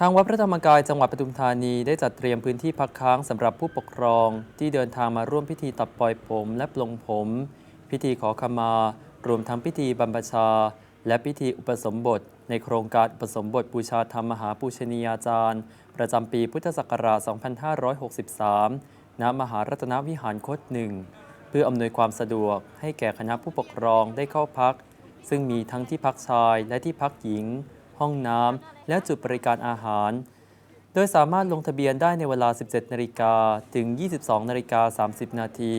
ทางวัดพระธรรมกายจังหวัดปทุมธานีได้จัดเตรียมพื้นที่พักค้างสำหรับผู้ปกครอง ที่เดินทางมาร่วมพิธีตัดปล่อยผมและปลงผม พิธีขอขมา รวมทั้งพิธีบรรพชา และพิธีอุปสมบท ในโครงการอุปสมบทบูชาธรรมมหาปูชนียาจารย์ ประจำปีพุทธศักราช 2563 ณ มหารัตนวิหารคตหนึ่งเพื่ออำนวยความสะดวกให้แก่คณะผู้ปกครองได้เข้าพัก ซึ่งมีทั้งที่พักชายและที่พักหญิง ห้องน้ำ และจุดบริการอาหาร โดยสามารถลงทะเบียนได้ในเวลา 17นาฬิกาถึง 22นาฬิกา30 นาที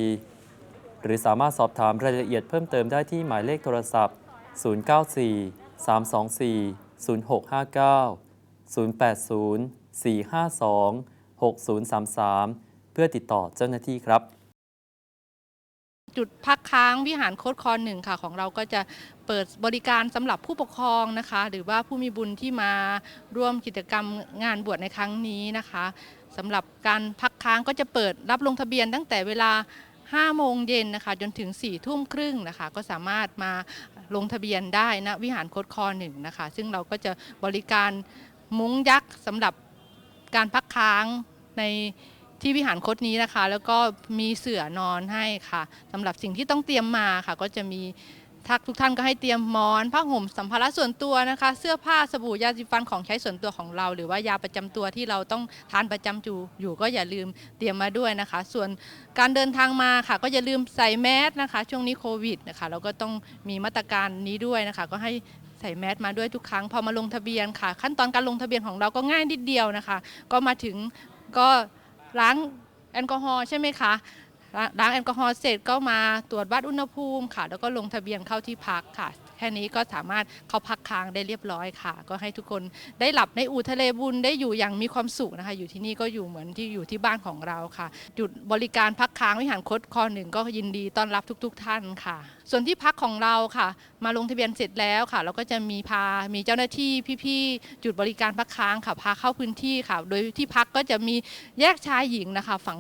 หรือสามารถสอบถามรายละเอียดเพิ่มเติมได้ที่หมายเลขโทรศัพท์ 094 324 0659 080 452 6033 เพื่อติดต่อเจ้าหน้าที่ครับ จุดพักค้างวิหารโคดคอนหนึ่งค่ะ ของเราก็จะเปิดบริการสำหรับผู้ปกครองนะคะ หรือว่าผู้มีบุญที่มาร่วมกิจกรรมงานบวชในครั้งนี้นะคะสำหรับการพักค้างก็จะเปิดรับลงทะเบียนตั้งแต่เวลา5โมงเย็นนะคะจนถึง4ทุ่มครึ่งนะคะ ก็สามารถมาลงทะเบียนได้นะวิหารโคดคอหนึ่งนะคะ ซึ่งเราก็จะบริการมุ้งยักษ์สำหรับการพักค้างใน ที่วิหารคดนี้นะคะ แล้วก็มีเสื่อนอนให้ค่ะสำหรับสิ่งที่ต้องเตรียมมาค่ะ ก็จะมีทักทุกท่านก็ให้เตรียมหมอนผ้าห่มสัมภาระส่วนตัวนะคะ เสื้อผ้าสบู่ยาสีฟันของใช้ส่วนตัวของเรา หรือว่ายาประจำตัวที่เราต้องทานประจำจูอยู่ก็อย่าลืมเตรียมมาด้วยนะคะ ส่วนการเดินทางมาค่ะ ก็อย่าลืมใส่แมสนะคะ ช่วงนี้โควิดนะคะเราก็ต้องมีมาตรการนี้ด้วยนะคะ ก็ให้ใส่แมสมาด้วยทุกครั้งพอมาลงทะเบียนค่ะ ขั้นตอนการลงทะเบียนของเราก็ง่ายนิดเดียวนะคะ ก็มาถึงก็ ล้างแอลกอฮอล์ใช่ไหมคะล้างแอลกอฮอล์เสร็จก็มาตรวจวัดอุณหภูมิค่ะ แล้วก็ลงทะเบียนเข้าที่พักค่ะ แค่นี้ก็สามารถเข้าพักค้างได้เรียบร้อยค่ะ ก็ให้ทุกคนได้หลับในอู่ทะเลบุญได้อยู่อย่างมีความสุขนะคะ อยู่ที่นี่ก็อยู่เหมือนที่อยู่ที่บ้านของเราค่ะ จุดบริการพักค้างวิหารคดคอหนึ่งก็ยินดีต้อนรับทุก ๆท่านค่ะ ส่วนที่พักของเราค่ะ มาลงทะเบียนเสร็จแล้วค่ะ เราก็จะมีพามีเจ้าหน้าที่พี่ๆจุดบริการพักค้างค่ะพาเข้าพื้นที่ค่ะ โดยที่พักก็จะมีแยกชายหญิงนะคะฝั่ง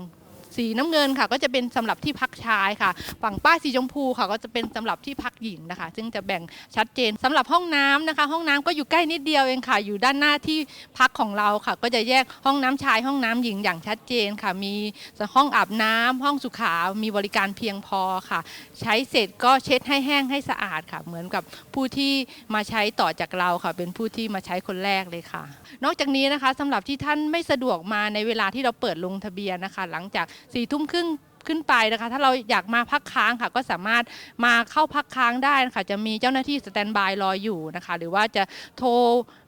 สีน้ำเงินค่ะ ก็จะเป็นสำหรับที่พักชายค่ะ ฝั่งป้ายสีชมพูค่ะ ก็จะเป็นสำหรับที่พักหญิงนะคะ ซึ่งจะแบ่งชัดเจนสำหรับห้องน้ำนะคะ ห้องน้ำก็อยู่ใกล้นิดเดียวเองค่ะ อยู่ด้านหน้าที่พักของเราค่ะ ก็จะแยกห้องน้ำชายห้องน้ำหญิงอย่างชัดเจนค่ะ มีห้องอาบน้ำห้องสุขามีบริการเพียงพอค่ะ ใช้เสร็จก็เช็ดให้แห้งให้สะอาดค่ะ เหมือนกับผู้ที่มาใช้ต่อจากเราค่ะ เป็นผู้ที่มาใช้คนแรกเลยค่ะ นอกจากนี้นะคะสำหรับที่ท่านไม่สะดวกมาในเวลาที่เราเปิดลงทะเบียนนะคะ หลังจากสี่ทุ่มครึ่งขึ้นไปนะคะ ถ้าเราอยากมาพักค้างค่ะก็สามารถมาเข้าพักค้างได้นะคะจะมีเจ้าหน้าที่สแตนบายรออยู่นะคะ หรือว่าจะโทร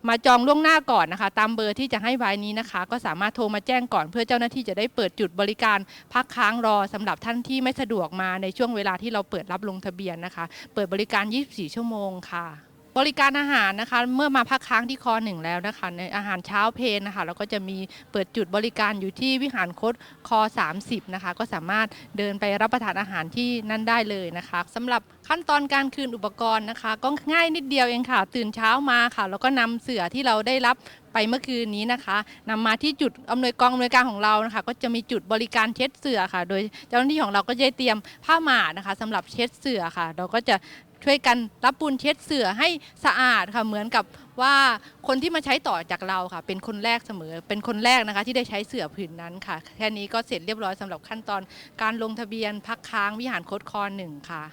มาจองล่วงหน้าก่อนนะคะ ตามเบอร์ที่จะให้ไว้นี้นะคะ ก็สามารถโทรมาแจ้งก่อน เพื่อเจ้าหน้าที่จะได้เปิดจุดบริการพักค้างรอสำหรับท่านที่ไม่สะดวกมาในช่วงเวลาที่เราเปิดรับลงทะเบียนนะคะ เปิดบริการ 24 ชั่วโมงค่ะ บริการอาหารนะคะ เมื่อมาพักค้างที่คอหนึ่งแล้วนะคะ ในอาหารเช้าเพลนะคะเราก็จะมีเปิดจุดบริการอยู่ที่วิหารคดคอ 30 นะคะ ก็สามารถเดินไปรับประทานอาหารที่นั่นได้เลยนะคะสำหรับขั้นตอนการคืนอุปกรณ์นะคะ ก็ง่ายนิดเดียวเองค่ะ ตื่นเช้ามาค่ะ แล้วก็นำเสือที่เราได้รับ ไปเมื่อคืนนี้นะคะนำมาที่จุดอำนวยกองอำนวยการของเรานะคะ ก็จะมีจุดบริการเช็ดเสื่อค่ะ โดยเจ้าหน้าที่ของเราก็จะเตรียมผ้าหมาดนะคะสำหรับเช็ดเสื่อค่ะ เราก็จะช่วยกันรับปูนเช็ดเสื่อให้สะอาดค่ะเหมือนกับว่าคนที่มาใช้ต่อจากเราค่ะ เป็นคนแรกเสมอ เป็นคนแรกนะคะ ที่ได้ใช้เสื่อผืนนั้นค่ะ แค่นี้ก็เสร็จเรียบร้อยสำหรับขั้นตอนการลงทะเบียนพักค้างวิหารโคดคอหนึ่งค่ะ